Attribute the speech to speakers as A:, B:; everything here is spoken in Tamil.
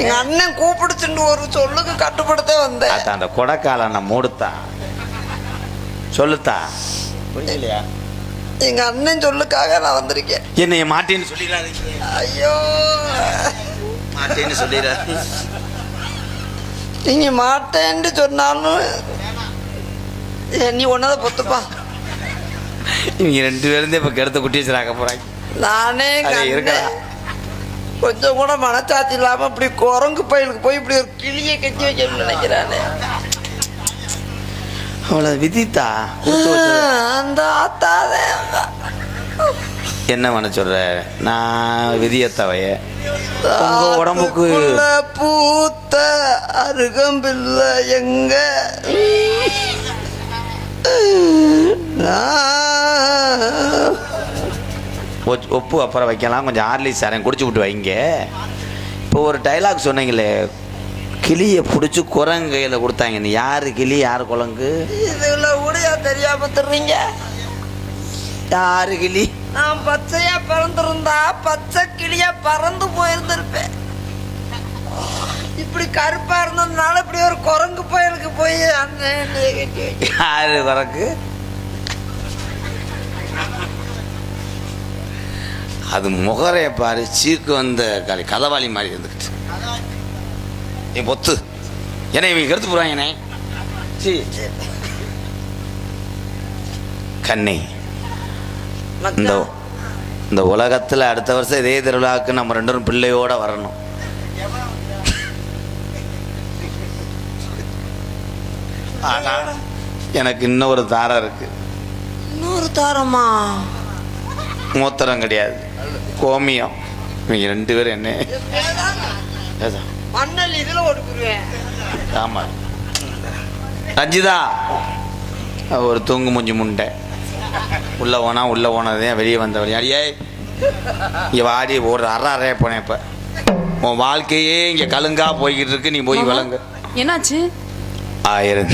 A: எங்க அண்ணன் கூப்பிடுச்சுட்டு ஒரு சொல்லுக்கு கட்டுப்படுத்த வந்தேன்.
B: அதான் அந்த கொடைக்கால மூடுத்தா. சொல்லுத்தா. புரியலையா?
A: எங்க அண்ணன் சொல்லுக்காக நான் வந்திருக்கேன்.
B: என்னைய மாட்டேன்னு சொல்லிடாதீங்க.
A: ஐயோ.
B: மாட்டேன்னு சொல்லிடாதீங்க.
A: நீங்க மாட்டேன்னு சொன்னாலும் நீ ஒன்னதை பொத்துப்பா.
B: இவங்க ரெண்டு பேரும் இப்ப கருத்த குட்டி வச்சுறாக்க போறாங்க.
A: நானே
B: இருக்கடா.
A: கொஞ்சம் கூட மனச்சாட்சி இல்லாம இப்படி குரங்கு பயிலுக்கு போய் இப்படி ஒரு கிளியை கட்டி வைக்கணும்னு நினைக்கிறானே.
B: அவ்வளவு விதித்தா.
A: அந்த ஆத்தாதே
B: என்ன பண்ண சொல்ற? நான் விதியத்தவைய. உங்க உடம்புக்கு
A: பூத்த அருகம்பில்ல எங்க? நான்
B: ஒப்பு அப்புறம் வைக்கலாம். கொஞ்சம் ஆர்லிஸ் சாரம் குடிச்சு விட்டு வைங்க. இப்போ ஒரு டைலாக் சொன்னீங்களே கிளியை பிடிச்சி குரங்கையில் கொடுத்தாங்க. நீ யாரு கிளி யார் குரங்கு?
A: இதுல ஊடையா தெரியாம தர்றீங்க?
B: யாரு கிளி?
A: நான் பச்சையா பிறந்திருந்தா பச்சை கிளியா பறந்து போயிருந்திருப்பேன். இப்படி கருப்பா இருந்ததுனால இப்படி ஒரு குரங்கு பயலுக்கு போய்.
B: யாரு குரங்கு? அது முகரைய பாரு சீக்கு வந்த கலை கதவாளி மாதிரி இருந்துக்கிட்டு நீ பொத்து. என்ன இவங்க கருத்து போறாங்கண்ணே சீ கண்ணே இந்த இந்த உலகத்தில் அடுத்த வருஷம் இதே திருவிழாவுக்கு நம்ம ரெண்டு பேரும் பிள்ளையோட வரணும். ஆனா எனக்கு இன்னொரு தாரம் இருக்கு.
A: இன்னொரு தாரமா?
B: மூத்திரம் கிடையாது. கோமியம். இவங்க ரெண்டு பேரும் என்ன
A: மண்ணல் இதுல
B: ரஞ்சிதா. ஒரு தூங்கு மூஞ்சி முண்டை. உள்ள போனா உள்ள போனதே வெளியே வந்தவள் அடியே இங்க வாடி ஒரு அரை அறைய போனேன் இப்ப. உன் வாழ்க்கையே இங்க கலுங்கா போய்கிட்டு இருக்கு நீ போய் விளங்கு.
C: என்னாச்சு?
B: ஆயிரம்